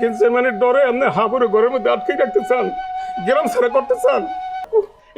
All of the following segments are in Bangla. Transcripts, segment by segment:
চেয়ারম্যানের ডরে আপনি হাবুরে ঘরের মধ্যে আটকে রাখতে চান গ্রাম ছাড়া করতে চান।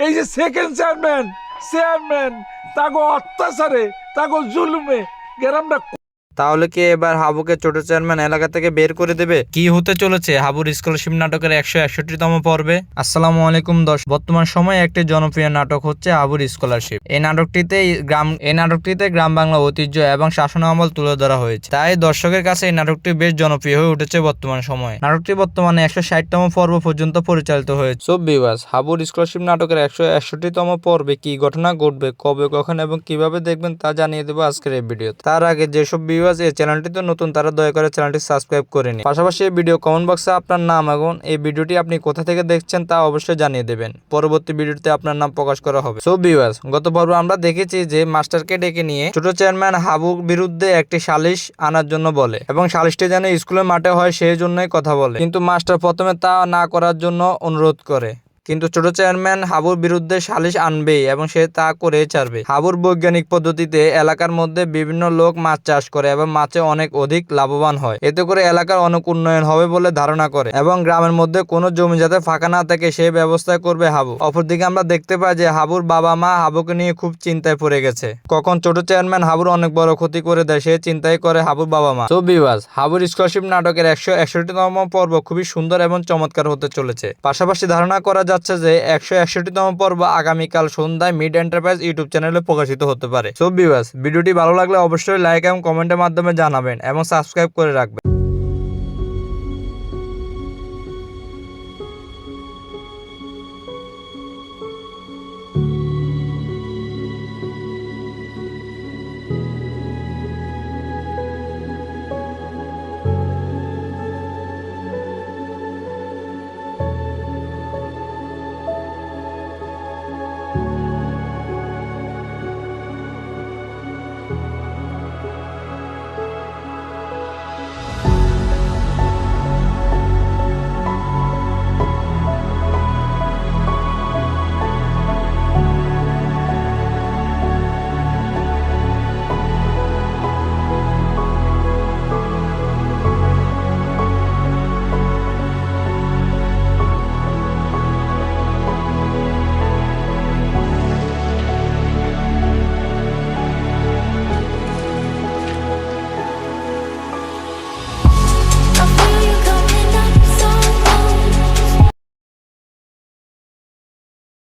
এই যে সেকেন্ড চেয়ারম্যান চেয়ারম্যান তাগো অত্যাচারে, তাগো জুলুমে গ্রামটা তাহলে কি এবার হাবুকে ছোট চেয়ারম্যান এলাকা থেকে বের করে দেবে? কি হতে চলেছে হাবুর স্কলারশিপ নাটকের একশো একষট্টিতম পর্বে? আসসালামু আলাইকুম দশ বর্তমান সময়ে একটি জনপ্রিয় নাটক হচ্ছে হাবুর স্কলারশিপ। এই নাটকটিতে গ্রাম এই নাটকটিতে গ্রাম বাংলা ঐতিহ্য এবং শাসন আমল তুলে ধরা হয়েছে। তাই দর্শকের কাছে এই নাটকটি বেশ জনপ্রিয় হয়ে উঠেছে বর্তমান সময়ে। নাটকটি বর্তমানে একশো ষাটতম পর্ব পর্যন্ত পরিচালিত হয়েছে। সো বিবাস হাবুর স্কলারশিপ নাটকের একশো একষট্টিতম পর্বে কি ঘটনা ঘটবে কবে কখন এবং কীভাবে দেখবেন তা জানিয়ে দেবো আজকের এই ভিডিও তার আগে যেসব ভিউয়ার্স এই চ্যানেলটিতে নতুন, তারা দয়া করে চ্যানেলটি সাবস্ক্রাইব করে নিন। পাশাপাশি এই ভিডিও কমেন্ট বক্সে আপনার নাম এবং এই ভিডিওটি আপনি কোথা থেকে দেখছেন তা অবশ্যই জানিয়ে দেবেন। পরবর্তী ভিডিওতে আপনার নাম প্রকাশ করা হবে। সো ভিউয়ার্স গত পর্ব আমরা দেখেছি যে মাস্টারকে ডেকে নিয়ে ছোট চেয়ারম্যান হাবুর বিরুদ্ধে একটি সালিশ আনার জন্য বলে এবং সালিশটি যেন স্কুলের মাঠে হয় সেই জন্যই কথা বলে। কিন্তু মাস্টার প্রথমে তা না করার জন্য অনুরোধ করে। কিন্তু ছোট চেয়ারম্যান হাবুর বিরুদ্ধে সালিশ আনবে এবং সে তা করে ছাড়বে। হাবুর বৈজ্ঞানিক পদ্ধতিতে এলাকার মধ্যে বিভিন্ন লোক মাছ চাষ করে এবং মাছে অনেক অধিক লাভবান হয়। এতে করে এলাকার অনেক উন্নয়ন হবে বলে ধারণা করে এবং গ্রামের মধ্যে কোনো জমি যাতে ফাঁকা না থাকে সেই ব্যবস্থা করবে হাবু। অপরদিকে আমরা দেখতে পাই যে হাবুর বাবা মা হাবুকে নিয়ে খুব চিন্তায় পড়ে গেছে। কখন ছোট চেয়ারম্যান হাবুর অনেক বড় ক্ষতি করে দেয় সে চিন্তাই করে হাবুর বাবা মা। তো বিবাস হাবুর স্কলারশিপ নাটকের একশো একষট্টিতম পর্ব খুবই সুন্দর এবং চমৎকার হতে চলেছে। পাশাপাশি ধারণা করা যাচ্ছে যে একশো একষট্টিতম পর্ব আগামীকাল সন্ধ্যায় মিড এন্টারপ্রাইজ ইউটিউব চ্যানেলে প্রকাশিত হতে পারে। সো ভিউয়ার্স, ভিডিওটি ভালো লাগলে অবশ্যই লাইক এবং কমেন্টের মাধ্যমে জানাবেন এবং সাবস্ক্রাইব করে রাখবেন।